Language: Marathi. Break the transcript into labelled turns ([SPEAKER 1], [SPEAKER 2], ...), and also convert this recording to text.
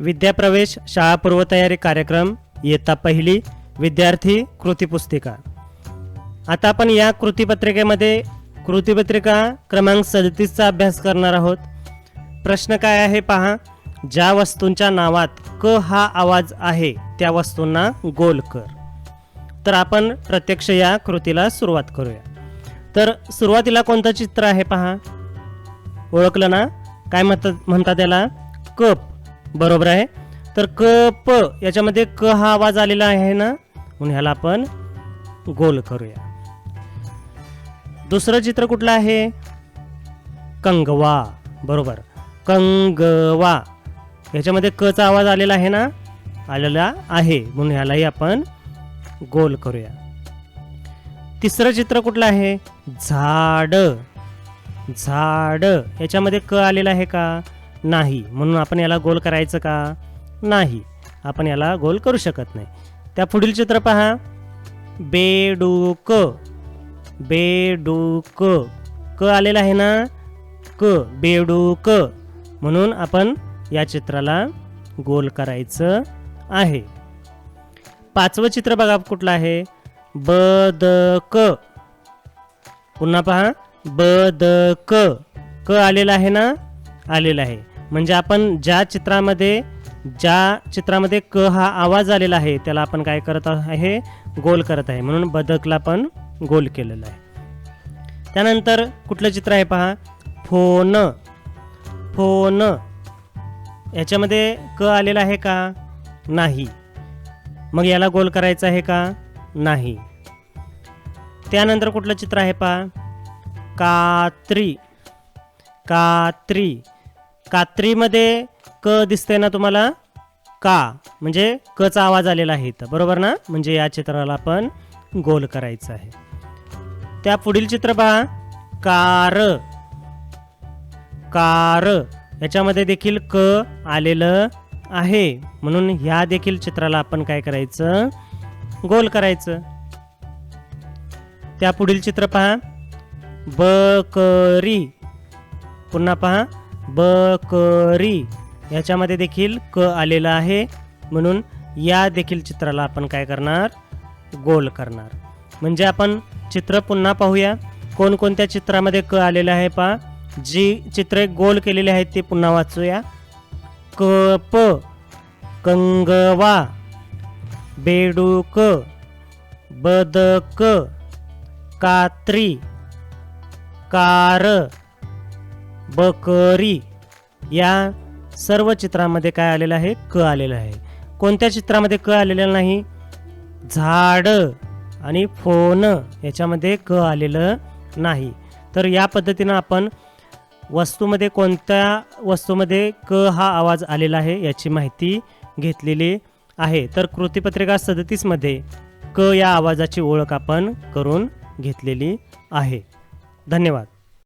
[SPEAKER 1] विद्याप्रवेश शाळा पूर्वतयारी कार्यक्रम इयत्ता पहिली विद्यार्थी कृतीपुस्तिका आता आपण या कृतीपत्रिकेमध्ये कृतीपत्रिका क्रमांक सदतीसचा अभ्यास करणार आहोत. प्रश्न काय आहे पहा. ज्या वस्तूंच्या नावात क हा आवाज आहे त्या वस्तूंना गोल कर. तर आपण प्रत्यक्ष या कृतीला सुरुवात करूया. तर सुरुवातीला कोणतं चित्र आहे पहा. ओळखलं ना? काय म्हणतात म्हणतात त्याला कप. बरोबर आहे. तर क प याच्यामध्ये क हा आवाज आलेला आहे ना? म्हणून ह्याला आपण गोल करूया. दुसरं चित्र कुठलं आहे? कंगवा. बरोबर. कंगवा. याच्यामध्ये चा आवाज आलेला आहे ना? आलेला आहे. म्हणून ह्यालाही आपण गोल करूया. तिसरं चित्र कुठलं आहे? झाड. झाड. याच्यामध्ये क आलेला आहे का? नाही. म्हणून आपण याला गोल करायचं का? नाही. आपण याला गोल करू शकत नाही. त्या पुढील चित्र पहा. बेडूक. बेडूक. क आलेला आहे ना? क. बेडूक. म्हणून आपण या चित्राला गोल करायचं आहे. पाचवं चित्र बघा कुठलं आहे? बदक. पुन्हा पहा. बदक. क आलेला आहे ना? आलेला आहे. म्हणजे आपण ज्या चित्रामध्ये ज्या चित्रामध्ये क हा आवाज आलेला आहे त्याला आपण काय करत आहे? गोल करत आहे. म्हणून बदकला पण गोल केलेलं आहे. त्यानंतर कुठलं चित्र आहे पहा? फोन. फोन. याच्यामध्ये क आलेला आहे का? नाही. मग याला गोल करायचं आहे का? नाही. त्यानंतर कुठलं चित्र आहे पहा? कात्री. कात्री. कात्रीमध्ये क दिसते ना तुम्हाला? का? म्हणजे कचा आवाज आलेला आहे इथं. बरोबर ना? म्हणजे या चित्राला आपण गोल करायचं आहे. त्या पुढील चित्र पहा. कार. कार. याच्यामध्ये देखील क आलेलं आहे. म्हणून ह्या देखील चित्राला आपण काय करायचं? गोल करायचं. त्या पुढील चित्र पहा. बकरी पुन्हा पहा. बकरी याच्यामध्ये देखील क आलेलं आहे. म्हणून या देखील चित्राला आपण काय करणार? गोल करणार. म्हणजे आपण चित्र पुन्हा पाहूया. कोणकोणत्या चित्रामध्ये क आलेलं आहे पहा. जी चित्रे गोल केलेली आहेत ते पुन्हा वाचूया. कप कंगवा बेडूक बदक कात्री कार बकरी या सर्व चित्रामध्ये काय आलेलं आहे? क आलेलं आहे. कोणत्या चित्रामध्ये क आलेलं नाही? झाड आणि फोन याच्यामध्ये क आलेलं नाही. तर या पद्धतीनं आपण वस्तूमध्ये कोणत्या वस्तूमध्ये क हा आवाज आलेला आहे याची माहिती घेतलेली आहे. तर कृतीपत्रिका सदतीसमध्ये क या आवाजाची ओळख आपण करून घेतलेली आहे. धन्यवाद.